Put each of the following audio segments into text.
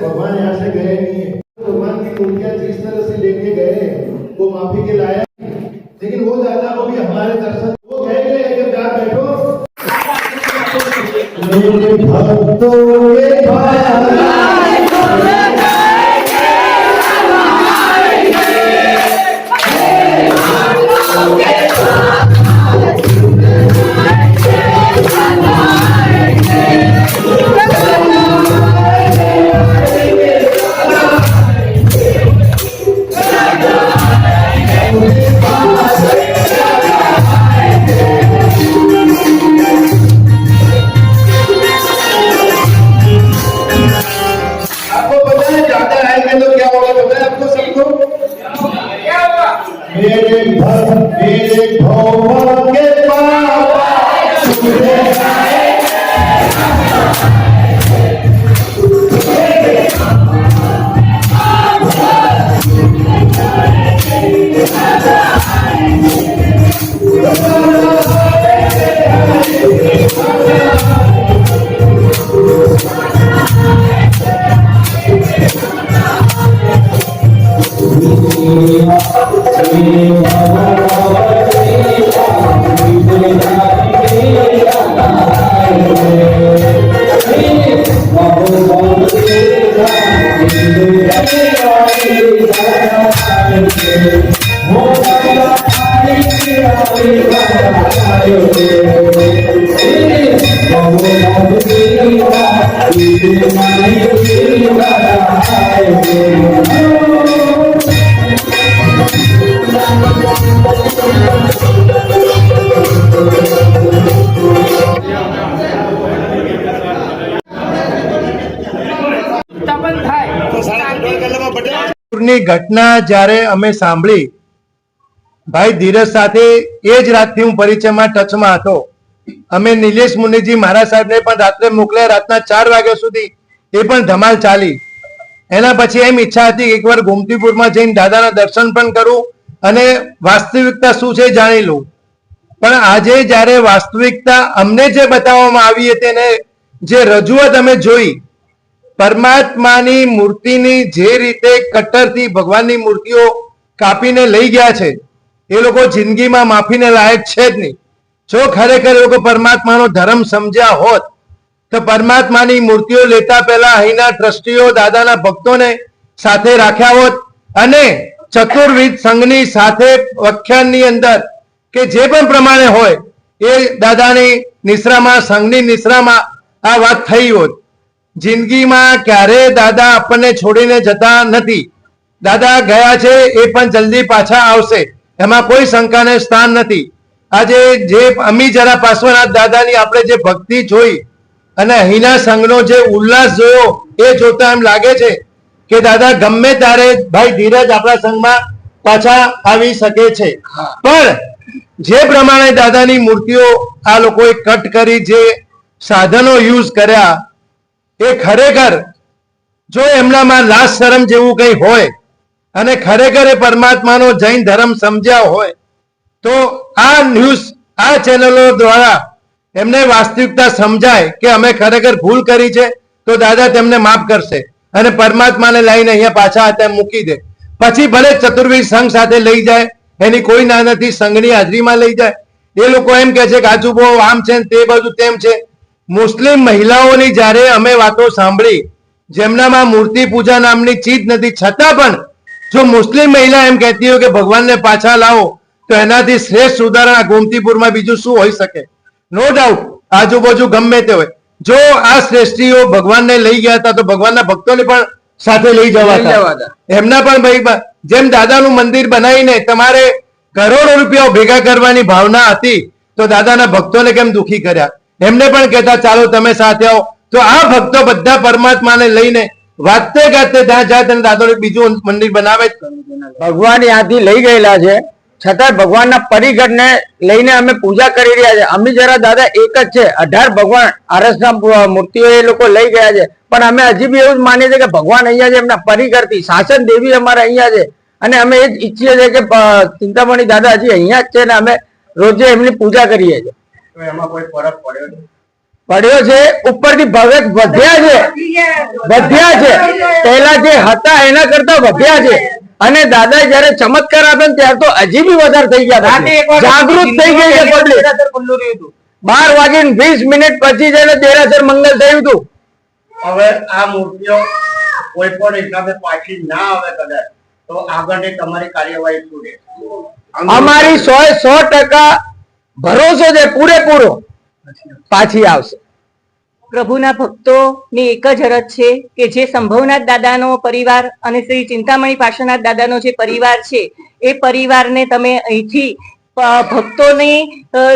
भगवान यहाँ से गए नहीं है भगवान की मूर्तियाँ जिस तरह से लेके गए, वो माफ़ी के लायक સ્થાપન ની ઘટના જ્યારે અમે સાંભળી, ભાઈ ધીરજ સાથે એ જ રાતથી હું પરિચયમાં ટચમાં હતો. અમે નિલેશ મુનિજી મારા સાહેબને પણ રાત્રે મોકલ્યા, રાતના ચાર વાગ્યા સુધી એ પણ ધમાલ ચાલી. એના પછી એમ ઈચ્છા હતી કે એકવાર ગોમતીપુરમાં જઈને દાદાના દર્શન પણ કરું અને વાસ્તવિકતા શું છે જાણી લઉં. પણ આજે જ્યારે વાસ્તવિકતા અમને જે બતાવવામાં આવી હતી તેને જે રજૂઆત અમે જોઈ પરમાત્માની મૂર્તિની જે રીતે કટ્ટરથી ભગવાનની મૂર્તિઓ કાપીને લઈ ગયા છે, એ લોકો જિંદગીમાં માફીને લાયક છે જ નહીં. જો ખરેખર લોકો પરમાત્માનો ધર્મ સમજ્યા હોત, તો પરમાત્માની મૂર્તિઓ લેતા પહેલા અહીંના ટ્રસ્ટીઓ, દાદાના ભક્તોને સાથે રાખ્યા હોત અને ચતુર્વિધ સંઘની સાથે વ્યાખ્યાનની અંદર કે જે પણ પ્રમાણે હોય, એ દાદાની નિશ્રામાં, સંઘની નિશ્રામાં આ વાત થઈ હોત. જિંદગીમાં ક્યારેય દાદા આપણને છોડીને જતા નથી. દાદા ગયા છે એ પણ જલ્દી પાછા આવશે. એમાં કોઈ શંકાને સ્થાન નથી. આજે જે અમી જરા પાર્શ્વનાથ દાદાની આપણે જે ભક્તિ જોઈ અને અહીંના સંઘનો જે ઉલ્લાસ જોયો એ જોતા એમ લાગે છે કે દાદા ગમે ત્યારે ભાઈ ધીરજ આપણા સંઘમાં પાછા આવી શકે છે. પણ જે પ્રમાણે દાદાની મૂર્તિઓ આ લોકોએ કટ કરી જે સાધનો યુઝ કર્યા એ ખરેખર જો એમનામાં લાશ શરમ જેવું કંઈ હોય અને ખરેખર એ પરમાત્માનો જૈન ધર્મ સમજ્યા હોય, તો આ ન્યૂઝ, આ ચેનલો દ્વારા એમને વાસ્તવિકતા સમજાય કે અમે ખરેખર ભૂલ કરી છે, તો દાદા તેમને માફ કરશે અને પરમાત્માને લઈને અહીંયા પાછા હતા મૂકી દે. પછી ભલે ચતુર્વીર સંઘ સાથે લઈ જાય, એની કોઈ ના નથી, સંઘની હાજરીમાં લઈ જાય. એ લોકો એમ કે છે કે આજુબો આમ છે તે બધું તેમ છે. મુસ્લિમ મહિલાઓની જ્યારે અમે વાતો સાંભળી જેમનામાં મૂર્તિ પૂજા નામની ચીજ નથી છતાં પણ જો મુસ્લિમ મહિલા એમ કહેતી હોય કે ભગવાનને પાછા લાવો તો એનાથી શ્રેષ્ઠ ઉદાહરણ આ ગોમતીપુરમાં બીજું શું હોઈ શકે? નો ડાઉટ આજુબાજુ ગમે તે હોય. જો આ શ્રેષ્ઠીઓ ભગવાનને લઈ ગયા હતા તો ભગવાનના ભક્તોને પણ સાથે લઈ જવા હતા. એમના પણ ભાઈ જેમ દાદાનું મંદિર બનાવીને તમારે કરોડો રૂપિયા ભેગા કરવાની ભાવના હતી તો દાદાના ભક્તોને કેમ દુખી કર્યા? એમને પણ કહેતા, ચાલો તમે સાથે આવો. તો આ ભક્તો બધા પરમાત્માને લઈને વાતે ગાતે ત્યાં જાય અને દાદાનું બીજું મંદિર બનાવે ભગવાન ત્યાંથી લઈ ગયેલા છે. છતાં ભગવાનના પરિગરને લઈને અમે પૂજા કરી રહ્યા છે અમે જરા દાદા એક જ છે. અઢાર ભગવાન આરસના મૂર્તિઓ એ લોકો લઈ ગયા છે. પણ અમે હજી બી એવું જ માનીએ છીએ કે ભગવાન અહીંયા છે એમના પરિગરથી શાસન દેવી અમારા અહીંયા છે. અને અમે એ જ ઈચ્છીએ છીએ કે ચિંતામણી દાદા હજી અહીંયા જ છે ને અમે રોજે એમની પૂજા કરીએ છીએ. તો એમાં કોઈ ફરક પડ્યો નહીં? પડ્યો છે ઉપરથી ભગત વધ્યા છે. વધ્યા છે. પહેલા જે હતા એના કરતા વધ્યા છે. અને દાદા જયારે ચમત્કાર આપે ને ત્યારે તો હજી બી વધારે થઈ ગયા જાગૃત થઈ ગઈ છે પબ્લિક. બાર વાગે વીસ મિનિટ પછી જઈને દેરાસર મંગલ થયું હતું. હવે આ મૂર્તિઓ કોઈ પણ હિસાબે પાછી ના આવે કદાચ તો આગળની તમારી કાર્યવાહી શું રહેશે? અમારી સો સો ટકા ભરોસો છે પૂરેપૂરો પાછી આવશે. પ્રભુના ભક્તોની એક જ અરજ છે કે જે સંભવનાથ દાદાનો પરિવાર અને શ્રી ચિંતામણી પાર્શ્વનાથ દાદાનો જે પરિવાર છે, એ પરિવારને તમે અહીંથી ભક્તોની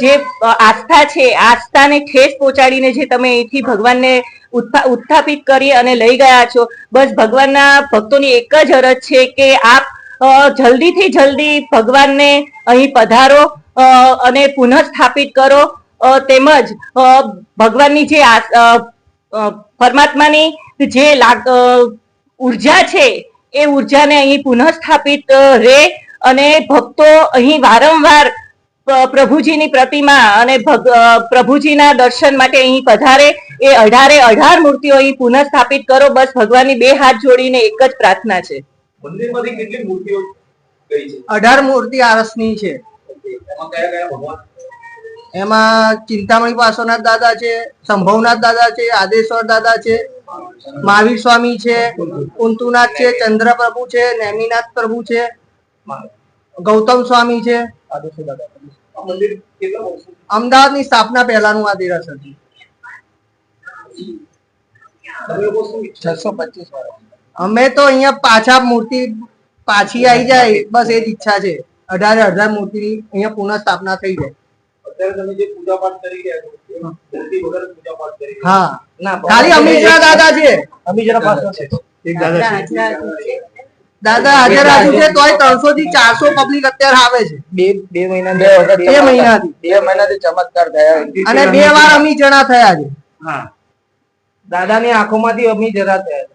જે આસ્થા છે આસ્થાને ઠેસ પહોંચાડીને જે તમે અહીંથી ભગવાનને ઉત્થા- ઉત્થાપિત કરી અને લઈ ગયા છો, બસ ભગવાનના ભક્તોની એક જ અરજ છે કે આપ જલ્દીથી જલ્દી ભગવાનને અહીં પધારો અને પુનઃસ્થાપિત કરો. તેમજ ભગવાનની જે પરમાત્માની જે લાગ ઊર્જા છે એ ઉર્જાને અહીં પુનઃસ્થાપિત રહે અને ભક્તો અહીં વારંવાર પ્રભુજીની પ્રતિમા અને ભગ- અ, પ્રભુજીના દર્શન માટે અહીં પધારે. એ અઢારે અઢાર મૂર્તિઓ અહીં પુનઃસ્થાપિત કરો. બસ ભગવાનની બે હાથ જોડીને એક જ પ્રાર્થના છે. મંદિરમાંથી કેટલી મૂર્તિઓ છે? અઢાર મૂર્તિ આરસની છે. એમાં કયા કયા ભગવાન એમાં ચિંતામણી પાર્શ્વનાથ દાદા છે સંભવનાથ દાદા છે આદેશ્વર દાદા છે મહાવીર સ્વામી છે કુંતુનાથ છે ચંદ્રપ્રભુ છે નેમિનાથ પ્રભુ છે ગૌતમ સ્વામી છે. અમદાવાદ અમદાવાદની સ્થાપના પહેલાનું આ દેરાસર છે અમે તો અહીંયા પાછા મૂર્તિ પાછી આવી જાય બસ એ જ ઈચ્છા છે. અઢારે અઢાર મૂર્તિની અહીંયા પુનઃ સ્થાપના થઈ જાય હા. ખાલી દાદા છે. પાસે એક દાદા છે. દાદા હાજર છે. તોય ત્રણસો થી ચારસો પબ્લિક અત્યારે આવે છે. બે બે મહિના બે વખત બે મહિનાથી. બે મહિનાથી ચમત્કાર થયા અને બે વાર અમી જણા થયા છે. હા. દાદાની આંખોમાંથી અમી જરા થયા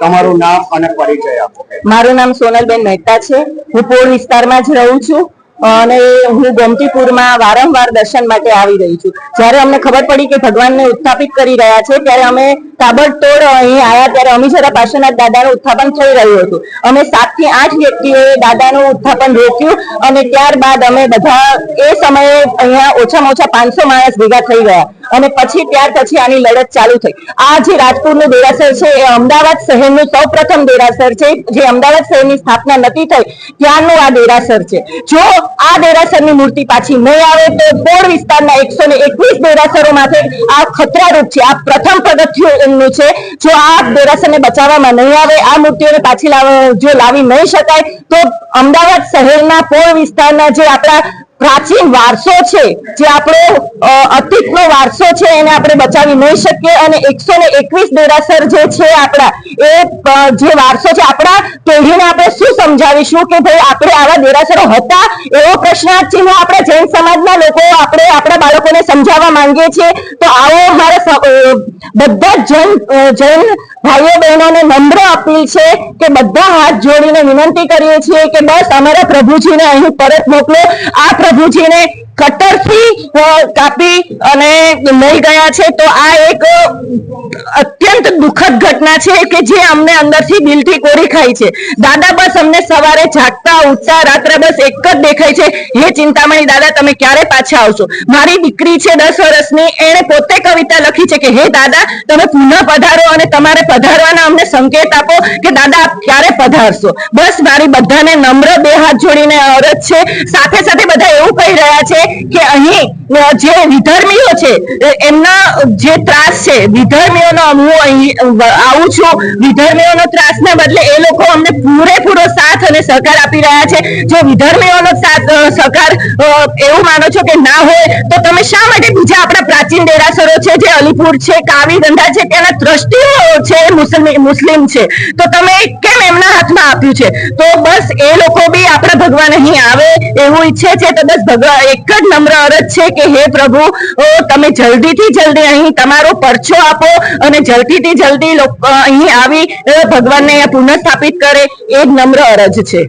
તમારું નામ અને પરિચય આપો. મારું નામ સોનલબેન મહેતા છે. હું પોળ વિસ્તારમાં જ રહું છું અને હું ગોમતીપુરમાં વારંવાર દર્શન માટે આવી રહી છું. જ્યારે અમને ખબર પડી કે ભગવાનને ઉત્થાપિત કરી રહ્યા છે, ત્યારે અમે તાબડતોડ અહીં આવ્યા, ત્યારે અમીશરા પાર્શ્વનાથ દાદાનું ઉત્થાપન થઈ રહ્યું હતું. અમે સાતથી આઠ વ્યક્તિઓએ દાદાનું ઉત્થાપન રોક્યું અને ત્યારબાદ અમે બધા એ સમયે અહીંયા ઓછામાં ઓછા પાંચસો માણસ ભેગા થઈ ગયા. અને પછી ત્યાર પછી આની લડત ચાલુ થઈ. આ જે રાજપુરનું દેરાસર છે, એ અમદાવાદ શહેરનું સૌપ્રથમ દેરાસર છે, જે અમદાવાદ શહેરની સ્થાપના નથી થઈ ત્યાંનું આ દેરાસર છે. જો આ દેરાસરની મૂર્તિ પાછી નહીં આવે, તો પોળ વિસ્તારના એકસો ને એકવીસ દેરાસરો માટે આ ખતરારૂપ છે. આ પ્રથમ પગથિયું છે. જો આ દેરાસરને બચાવવામાં નહીં આવે, આ મૂર્તિઓને પાછી લાવવા જો લાવી નહીં શકાય, તો અમદાવાદ શહેરના પોળ વિસ્તારના જે આપણા પ્રાચીન વારસો છે, જે આપણો અતિત અતીતનો વારસો છે, એને આપણે બચાવી નહીં શકીએ. અને એકસો ને એકવીસ દેરાસર જે છે આપણા, એ જે વારસો છે આપણા, પેઢીને આપણે શું સમજાવીશું કે ભાઈ આપણે આવા દેરાસરો હતા? એવો પ્રશ્નાર્થ ચિહ્ન આપણે જૈન સમાજના લોકો આપણે, આપણા બાળકોને સમજાવવા માંગીએ છીએ. તો આવો અમારા બધા જૈન જૈન ભાઈઓ બહેનોને નમ્ર અપીલ છે કે બધા હાથ જોડીને વિનંતી કરીએ છીએ કે બસ અમારા પ્રભુજીને અહીં પરત મોકલો. આ પ્રભુજીને કટરથી કાપી અને લઈ ગયા છે. તો આ એક અત્યંત દુઃખદ ઘટના છે કે જે અમને અંદરથી દિલથી કોરી ખાય છે. દાદા બસ અમને સવારે જાગતા, ઉઠતા, રાત્રે બસ એક જ દેખાય છે. હે ચિંતામણી દાદા, તમે ક્યારે પાછા આવશો? મારી દીકરી છે દસ વર્ષની, એણે પોતે કવિતા લખી છે કે, હે દાદા, તમે પુનઃ પધારો અને તમારે પધારવાના અમને સંકેત આપો કે, દાદા, આપ ક્યારે પધારશો? બસ મારી બધાને નમ્ર બે હાથ જોડીને અરજ છે. સાથે સાથે બધા એવું કહી રહ્યા છે કે અહીં જે વિધર્મીઓ છે એમના જે ત્રાસ છે, વિધર્મીઓનો હું અહીં આવું છું. વિધર્મીઓનો ત્રાસને બદલે એ લોકો અમને પૂરેપૂરો સાથ અને સહકાર આપી રહ્યા છે. જો વિધર્મીઓનો સાથ સહકાર એવું માનો છો કે ના હોય, તો તમે શા માટે બીજા આપણા પ્રાચીન દેરાસરો છે, જે અલીપુર છે, કાવી ધંધા છે ત્યાંના ટ્રસ્ટીઓ છે મુસ્લિમ મુસ્લિમ છે? તો તમે કેમ એમના હાથમાં આપ્યું છે? તો બસ એ લોકો બી આપણા ભગવાન અહીં આવે એવું ઈચ્છે છે, તો બસ ભગવાન એક જ નમ્ર અરજ છે કે હે પ્રભુ તમે જલ્દીથી જલ્દી અહીં તમારો પરછો આપો અને જલ્દીથી જલ્દી અહીં આવી ભગવાનને પુનઃ પુનઃસ્થાપિત કરે એ જ નમ્ર અરજ છે.